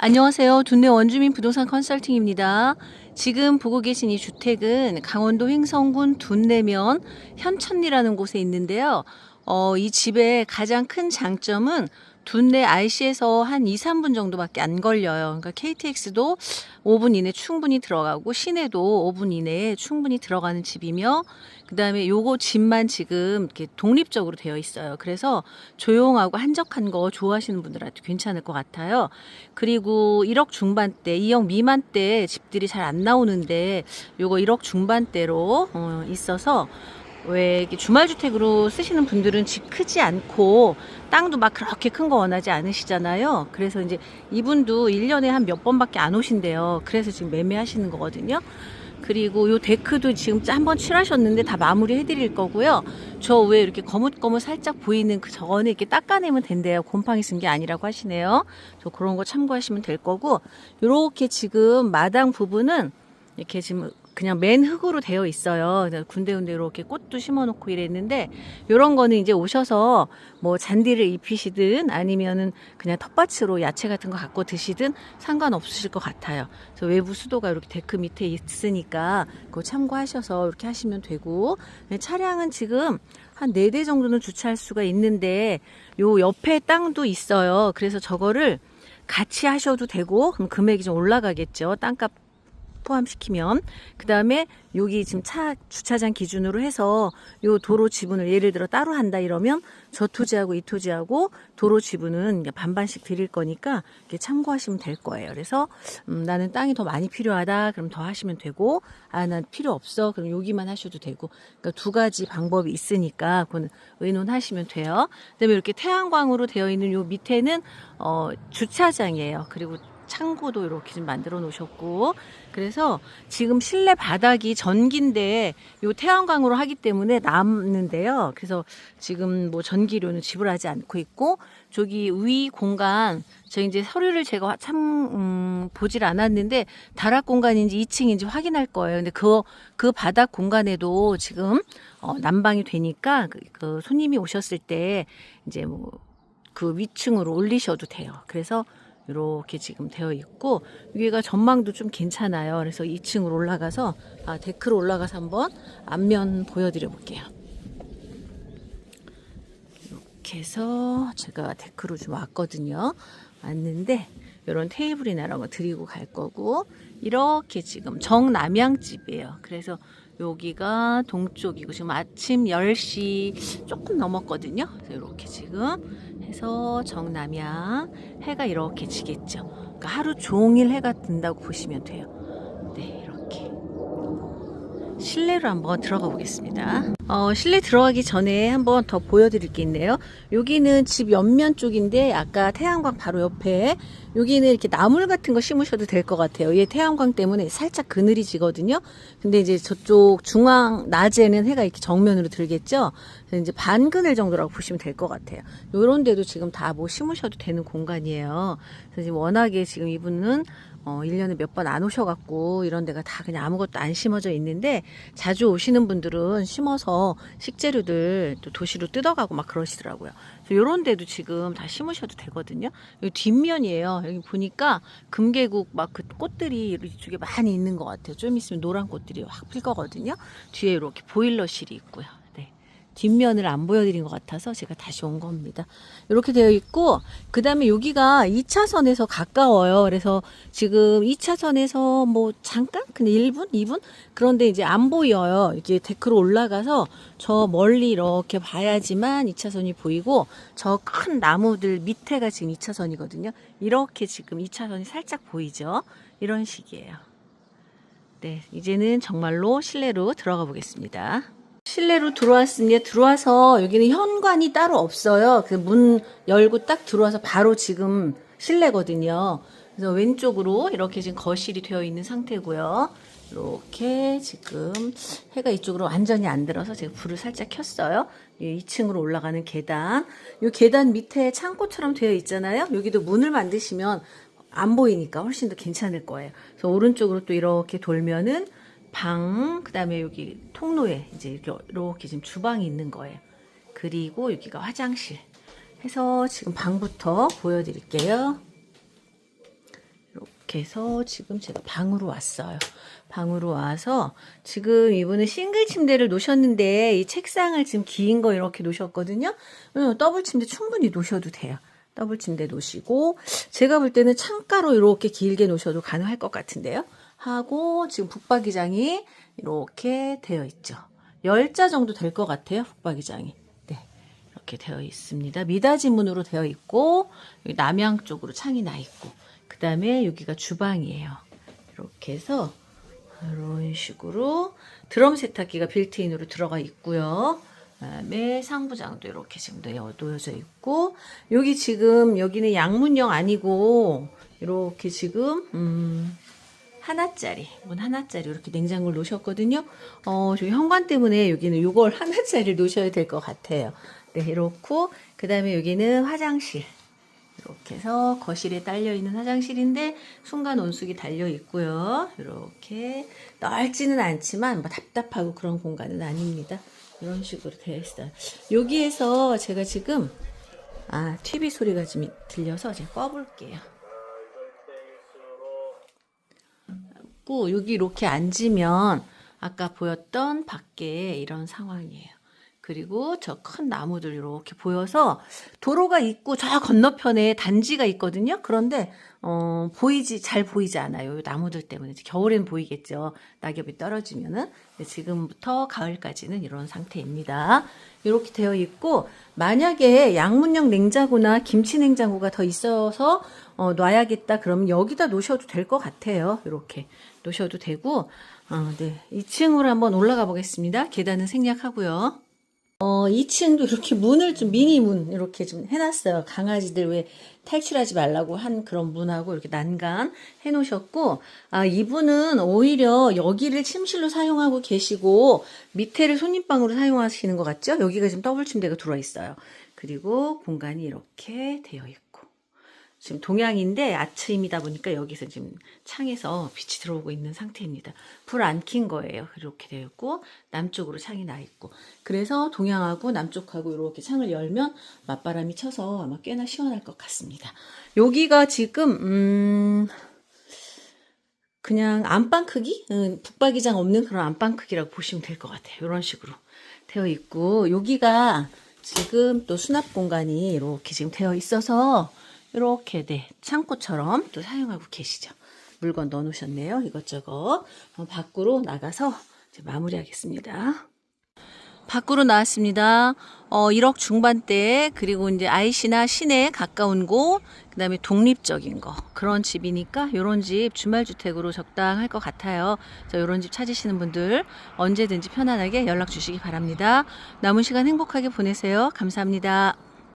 안녕하세요. 둔내 원주민 부동산 컨설팅입니다. 지금 보고 계신 이 주택은 강원도 횡성군 둔내면 현천리라는 곳에 있는데요. 어, 이 집의 가장 큰 장점은 둔내 IC에서 한 2, 3분 정도밖에 안 걸려요. 그러니까 KTX도 5분 이내 충분히 들어가고 시내도 5분 이내에 충분히 들어가는 집이며 그다음에 요거 집만 지금 이렇게 독립적으로 되어 있어요. 그래서 조용하고 한적한 거 좋아하시는 분들한테 괜찮을 것 같아요. 그리고 1억 중반대, 2억 미만대 집들이 잘 안 나오는데 요거 1억 중반대로 어, 있어서 왜 이렇게 주말 주택으로 쓰시는 분들은 집 크지 않고 땅도 막 그렇게 큰 거 원하지 않으시잖아요. 그래서 이제 이분도 1년에 한 몇 번밖에 안 오신대요. 그래서 지금 매매하시는 거거든요. 그리고 요 데크도 지금 한번 칠하셨는데 다 마무리 해드릴 거고요. 저왜 이렇게 거뭇거뭇 살짝 보이는 그 저거는 이렇게 닦아내면 된대요. 곰팡이 쓴 게 아니라고 하시네요. 저 그런 거 참고하시면 될 거고, 요렇게 지금 마당 부분은 이렇게 지금 그냥 맨 흙으로 되어 있어요. 군데군데 이렇게 꽃도 심어놓고 이랬는데 이런 거는 이제 오셔서 뭐 잔디를 입히시든 아니면은 그냥 텃밭으로 야채 같은 거 갖고 드시든 상관없으실 것 같아요. 그래서 외부 수도가 이렇게 데크 밑에 있으니까 그거 참고하셔서 이렇게 하시면 되고 네, 차량은 지금 한 네 대 정도는 주차할 수가 있는데 요 옆에 땅도 있어요. 그래서 저거를 같이 하셔도 되고 그럼 금액이 좀 올라가겠죠. 땅값 포함시키면 그 다음에 여기 지금 차 주차장 기준으로 해서 요 도로 지분을 예를 들어 따로 한다 이러면 저 토지하고 이 토지하고 도로 지분은 반반씩 드릴 거니까 이렇게 참고하시면 될 거예요. 그래서 음, 나는 땅이 더 많이 필요하다 그럼 더 하시면 되고 아 난 필요 없어 그럼 여기만 하셔도 되고 그러니까 두 가지 방법이 있으니까 그건 의논하시면 돼요. 그다음에 이렇게 태양광으로 되어 있는 요 밑에는 어 주차장이에요. 그리고 창고도 이렇게 좀 만들어 놓으셨고 그래서 지금 실내 바닥이 전기인데 요 태양광으로 하기 때문에 남는데요. 그래서 지금 뭐 전기료는 지불하지 않고 있고 저기 위 공간 저 이제 서류를 제가 참 음, 보질 않았는데 다락 공간인지 2층인지 확인할 거예요. 근데 그그 바닥 공간에도 지금 어, 난방이 되니까 그, 그 손님이 오셨을 때 이제 뭐 그 위층으로 올리셔도 돼요. 그래서 이렇게 지금 되어 있고 위에가 전망도 좀 괜찮아요. 그래서 2층으로 올라가서 아 데크로 올라가서 한번 앞면 보여드려 볼게요. 이렇게 해서 제가 데크로 좀 왔거든요. 왔는데 이런 테이블이나 이런 거 드리고 갈 거고 이렇게 지금 정남향집이에요. 그래서 여기가 동쪽이고 지금 아침 10시 조금 넘었거든요. 이렇게 지금 해서 정남향 해가 이렇게 지겠죠. 그러니까 하루 종일 해가 든다고 보시면 돼요. 실내로 한번 들어가 보겠습니다. 어, 실내 들어가기 전에 한번 더 보여드릴 게 있네요. 여기는 집 옆면 쪽인데 아까 태양광 바로 옆에 여기는 이렇게 나물 같은 거 심으셔도 될 것 같아요. 얘 태양광 때문에 살짝 그늘이 지거든요. 근데 이제 저쪽 중앙 낮에는 해가 이렇게 정면으로 들겠죠. 그래서 이제 반그늘 정도라고 보시면 될 것 같아요. 요런 데도 지금 다 뭐 심으셔도 되는 공간이에요. 그래서 지금 워낙에 지금 이분은 어, 1년에 몇 번 안 오셔갖고 이런 데가 다 그냥 아무것도 안 심어져 있는데 자주 오시는 분들은 심어서 식재료들 또 도시로 뜯어가고 막 그러시더라고요. 이런 데도 지금 다 심으셔도 되거든요. 여기 뒷면이에요. 여기 보니까 금계국 막 그 꽃들이 이쪽에 많이 있는 것 같아요. 좀 있으면 노란 꽃들이 확 필 거거든요. 뒤에 이렇게 보일러실이 있고요. 네. 뒷면을 안 보여드린 것 같아서 제가 다시 온 겁니다. 이렇게 되어 있고, 그 다음에 여기가 2차선에서 가까워요. 그래서 지금 2차선에서 뭐 잠깐? 그냥 1분? 2분? 그런데 이제 안 보여요. 이게 데크로 올라가서 저 멀리 이렇게 봐야지만 2차선이 보이고, 저 큰 나무들 밑에가 지금 2차선이거든요. 이렇게 지금 2차선이 살짝 보이죠? 이런 식이에요. 네, 이제는 정말로 실내로 들어가 보겠습니다. 실내로 들어왔습니다. 들어와서 여기는 현관이 따로 없어요. 그 문 열고 딱 들어와서 바로 지금 실내거든요. 그래서 왼쪽으로 이렇게 지금 거실이 되어 있는 상태고요. 이렇게 지금 해가 이쪽으로 완전히 안 들어서 제가 불을 살짝 켰어요. 2층으로 올라가는 계단. 이 계단 밑에 창고처럼 되어 있잖아요. 여기도 문을 만드시면 안 보이니까 훨씬 더 괜찮을 거예요. 그래서 오른쪽으로 또 이렇게 돌면은 방, 그 다음에 여기 통로에 이제 이렇게, 이렇게 지금 주방이 있는 거예요. 그리고 여기가 화장실. 해서 지금 방부터 보여드릴게요. 이렇게 해서 지금 제가 방으로 왔어요. 방으로 와서 지금 이분은 싱글 침대를 놓으셨는데 이 책상을 지금 긴 거 이렇게 놓으셨거든요. 어, 더블 침대 충분히 놓으셔도 돼요. 더블 침대 놓으시고 제가 볼 때는 창가로 이렇게 길게 놓으셔도 가능할 것 같은데요. 하고 지금 북박이장이 이렇게 되어 있죠. 10자 정도 될 것 같아요. 북박이장이. 네. 이렇게 되어 있습니다. 미닫이 문으로 되어 있고 남향 쪽으로 창이 나 있고 그 다음에 여기가 주방이에요. 이렇게 해서 이런 식으로 드럼 세탁기가 빌트인으로 들어가 있고요. 그다음에 상부장도 이렇게 지금 놓여- 놓여져 있고 여기 지금 여기는 양문형 아니고 이렇게 지금 음 하나짜리 문 하나짜리 이렇게 냉장고를 놓으셨거든요. 어, 저기 현관 때문에 여기는 이걸 하나짜리 놓으셔야 될 것 같아요. 네, 이렇고 그다음에 여기는 화장실. 이렇게 해서 거실에 딸려 있는 화장실인데 순간 온수기 달려 있고요. 이렇게 넓지는 않지만 뭐 답답하고 그런 공간은 아닙니다. 이런 식으로 되어 있어요. 여기에서 제가 지금 아 TV 소리가 좀 들려서 제가 꺼볼게요. 고 여기 이렇게 앉으면 아까 보였던 밖에 이런 상황이에요. 그리고 저 큰 나무들 이렇게 보여서 도로가 있고 저 건너편에 단지가 있거든요. 그런데 어, 보이지 잘 보이지 않아요. 이 나무들 때문에 겨울엔 보이겠죠. 낙엽이 떨어지면은 지금부터 가을까지는 이런 상태입니다. 이렇게 되어 있고 만약에 양문형 냉장고나 김치 냉장고가 더 있어서 어, 놔야겠다 그러면 여기다 놓으셔도 될 것 같아요. 이렇게 놓으셔도 되고 어, 네 2층으로 한번 올라가 보겠습니다. 계단은 생략하고요. 어, 2층도 이렇게 문을 좀 미니 문 이렇게 좀 해놨어요. 강아지들 왜 탈출하지 말라고 한 그런 문하고 이렇게 난간 해놓으셨고, 아, 이분은 오히려 여기를 침실로 사용하고 계시고, 밑에를 손님방으로 사용하시는 것 같죠? 여기가 지금 더블 침대가 들어있어요. 그리고 공간이 이렇게 되어 있고. 지금 동양인데 아침이다 보니까 여기서 지금 창에서 빛이 들어오고 있는 상태입니다. 불 안 킨 거예요. 이렇게 되어 있고 남쪽으로 창이 나 있고 그래서 동양하고 남쪽하고 이렇게 창을 열면 맞바람이 쳐서 아마 꽤나 시원할 것 같습니다. 여기가 지금 음 그냥 안방 크기? 음, 북박이장 없는 그런 안방 크기라고 보시면 될 것 같아요. 이런 식으로 되어 있고 여기가 지금 또 수납 공간이 이렇게 지금 되어 있어서 이렇게 네 창고처럼 또 사용하고 계시죠. 물건 넣어 놓으셨네요. 이것저것 어, 밖으로 나가서 이제 마무리하겠습니다. 밖으로 나왔습니다. 어, 1억 중반대 그리고 이제 IC나 시내에 가까운 곳, 그다음에 독립적인 거 그런 집이니까 이런 집 주말 주택으로 적당할 것 같아요. 그래서 이런 집 찾으시는 분들 언제든지 편안하게 연락 주시기 바랍니다. 남은 시간 행복하게 보내세요. 감사합니다.